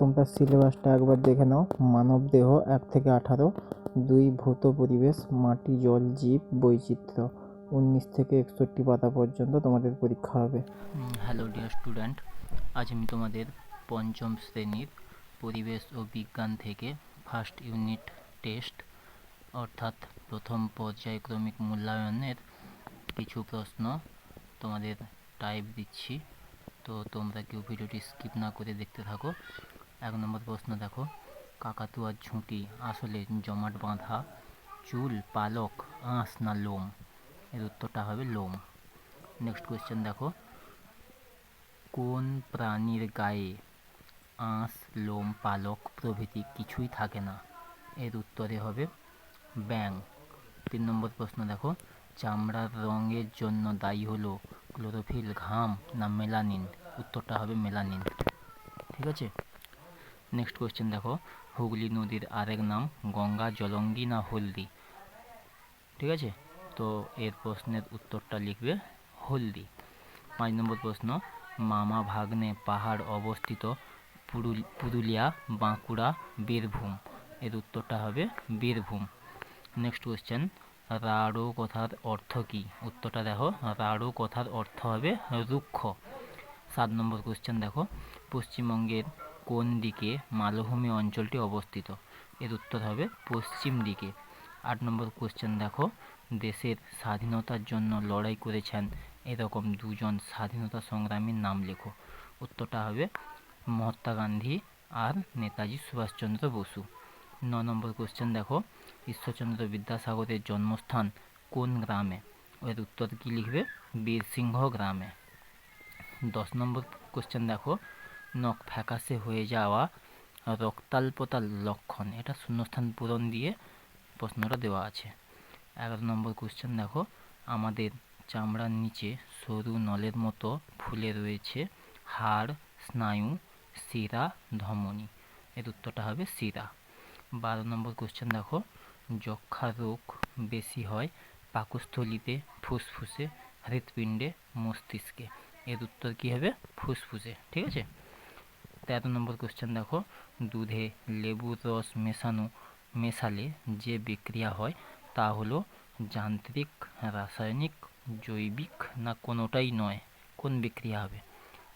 তোমরা সিলেবাসটা একবার দেখে নাও। মানব দেহ এক থেকে আঠারো, দুই ভৌত পরিবেশ, মাটি, জল, জীব, বৈচিত্র্য। উনিশ থেকে একষট্টি পাতা পর্যন্ত তোমাদের পরীক্ষা হবে। হ্যালো ডিয়ার স্টুডেন্ট আজ আমি তোমাদের পঞ্চম শ্রেণির পরিবেশ ও বিজ্ঞান থেকে ফার্স্ট ইউনিট টেস্ট অর্থাৎ প্রথম পর্যায়ক্রমিক মূল্যায়নের কিছু প্রশ্ন তোমাদের টাইপ দিচ্ছি। তো তোমরা কেউ ভিডিওটি স্কিপ না করে দেখতে থাকো। এক নম্বর প্রশ্ন দেখো। কাকাতুয়ার ঝুঁটি আসলে জমাট বাঁধা, চুল, পালক, আঁশ না লোম? এর উত্তরটা হবে লোম। নেক্সট কোয়েশ্চেন দেখো। কোন প্রাণীর গায়ে আঁশ, লোম, পালক প্রভৃতি কিছুই থাকে না? এর উত্তরে হবে ব্যাং তিন নম্বর প্রশ্ন দেখো। চামড়ার রঙের জন্য দায়ী হলো ক্লোরোফিল, ঘাম না মেলানিন? উত্তরটা হবে মেলানিন। ঠিক আছে? নেক্সট কোয়েশ্চেন দেখো। হুগলি নদীর আরেক নাম গঙ্গা, জলঙ্গি না হলদি? ঠিক আছে? তো এর প্রশ্নের উত্তরটা লিখবে হলদি। পাঁচ নম্বর প্রশ্ন, মামা ভাগ্নে পাহাড় অবস্থিত পুরুল- পুরুলিয়া, বাঁকুড়া, বীরভূম? এর উত্তরটা হবে বীরভূম। নেক্সট কোয়েশ্চেন রাড়ো কথার অর্থ কী? উত্তরটা দেখো রাড়ো কথার অর্থ হবে রুক্ষ। সাত নম্বর কোয়েশ্চেন দেখো। পশ্চিমবঙ্গের কোন দিকে মালভূমি অঞ্চলটি অবস্থিত? এর উত্তর হবে পশ্চিম দিকে। আট নম্বর কোয়েশ্চেন দেখো। দেশের স্বাধীনতার জন্য লড়াই করেছেন এরকম দুজন স্বাধীনতা সংগ্রামীর নাম লেখো। উত্তরটা হবে মহাত্মা গান্ধী আর নেতাজি সুভাষচন্দ্র বসু। ন নম্বর কোশ্চেন দেখো। ঈশ্বরচন্দ্র বিদ্যাসাগরের জন্মস্থান কোন গ্রামে? এর উত্তর কী লিখবে? বীরসিংহ গ্রামে। দশ নম্বর কোশ্চেন দেখো। নখ ফ্যাকাশে হয়ে যাওয়া রক্তাল্পতার লক্ষণ। এটা শূন্যস্থান পূরণ দিয়ে প্রশ্নটা দেওয়া আছে। এগারো নম্বর কোশ্চেন দেখো। আমাদের চামড়ার নিচে সরু নলের মতো ফুলে রয়েছে হাড়, স্নায়ু, শিরা, ধমনী। এর উত্তরটা হবে শিরা। বারো নম্বর কোশ্চেন দেখো। যক্ষা রোগ বেশি হয় পাকস্থলিতে ফুসফুসে, হৃৎপিণ্ডে, মস্তিষ্কে। এর উত্তর কী হবে? ফুসফুসে। ঠিক আছে? তেরো নম্বর কোশ্চেন দেখো। দুধে লেবুর রস মেশানো, মেশালে যে বিক্রিয়া হয় তা হলো যান্ত্রিক, রাসায়নিক, জৈবিক না কোনোটাই নয়? কোন বিক্রিয়া হবে?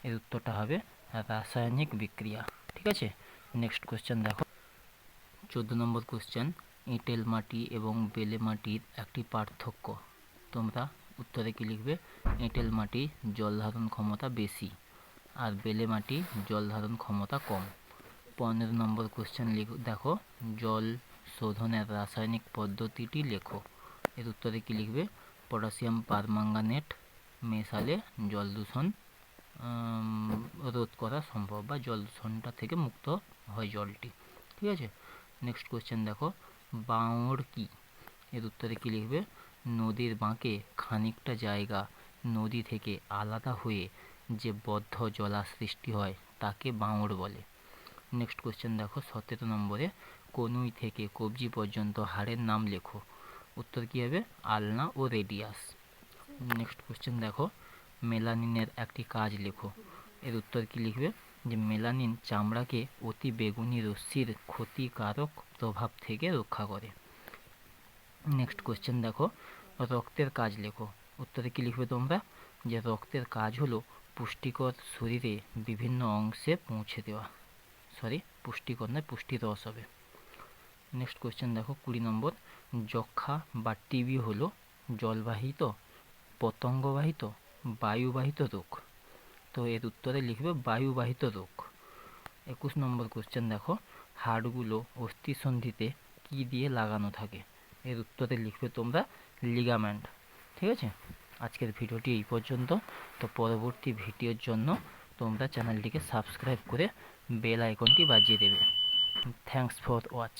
এর উত্তরটা হবে রাসায়নিক বিক্রিয়া। ঠিক আছে? নেক্সট কোশ্চেন দেখো। চোদ্দ নম্বর কোশ্চেন এঁটেল মাটি এবং বেলে মাটির একটি পার্থক্য। তোমরা উত্তরে কি লিখবে? এঁটেল মাটি জল ধারণ ক্ষমতা বেশি। আর বেলে মাটি, জল ধারণ ক্ষমতা কম। পনেরো নম্বর কোশ্চেন লিখ, দেখো, জল শোধনের রাসায়নিক পদ্ধতিটি লেখো। এর উত্তরে কি লিখবে? পটাশিয়াম পারম্যাঙ্গানেট মেশালে জল দূষণ রোধ করা সম্ভব বা জল দূষণটা থেকে মুক্ত হয় জলটি। ঠিক আছে? নেক্সট কোশ্চেন দেখো বাঁওড় কি? এর উত্তরে কি লিখবে? নদীর বাঁকে খানিকটা জায়গা নদী থেকে আলাদা হয়ে যে বদ্ধ জলা সৃষ্টি হয়, তাকে বাঁওড় বলে। নেক্সট কোশ্চেন দেখো, সতেরো নম্বরে, কনুই থেকে কবজি পর্যন্ত হাড়ের নাম লেখো। উত্তর কী হবে? আলনা ও রেডিয়াস। নেক্সট কোশ্চেন দেখো, মেলানিনের একটি কাজ লেখো। এর উত্তর কী লিখবে? যে মেলানিন চামড়াকে অতি বেগুনি রশ্মির ক্ষতিকারক প্রভাব থেকে রক্ষা করে। নেক্সট কোশ্চেন দেখো, রক্তের কাজ লেখো। উত্তরে কী লিখবে তোমরা? যে রক্তের কাজ হলো পুষ্টিকর শরীরে বিভিন্ন অংশে পৌঁছে দেওয়া। সরি পুষ্টিকর নয়, পুষ্টি রস হবে। নেক্সট কোশ্চেন দেখো, কুড়ি নম্বর। যক্ষা বা টিবি হলো জলবাহিত, পতঙ্গবাহিত, বায়ুবাহিত রোগ। তো এর উত্তরে লিখবে বায়ুবাহিত রোগ। একুশ নম্বর কোশ্চেন দেখো, হাড়গুলো অস্থিসন্ধিতে কী দিয়ে লাগানো থাকে? এর উত্তরে লিখবে তোমরা লিগামেন্ট ঠিক আছে? আজকের ভিডিওটি এই পর্যন্ত। তো পরবর্তী ভিডিওর জন্য তোমরা চ্যানেলটিকে সাবস্ক্রাইব করে বেল আইকনটি বাজিয়ে দেবে। Thanks for watch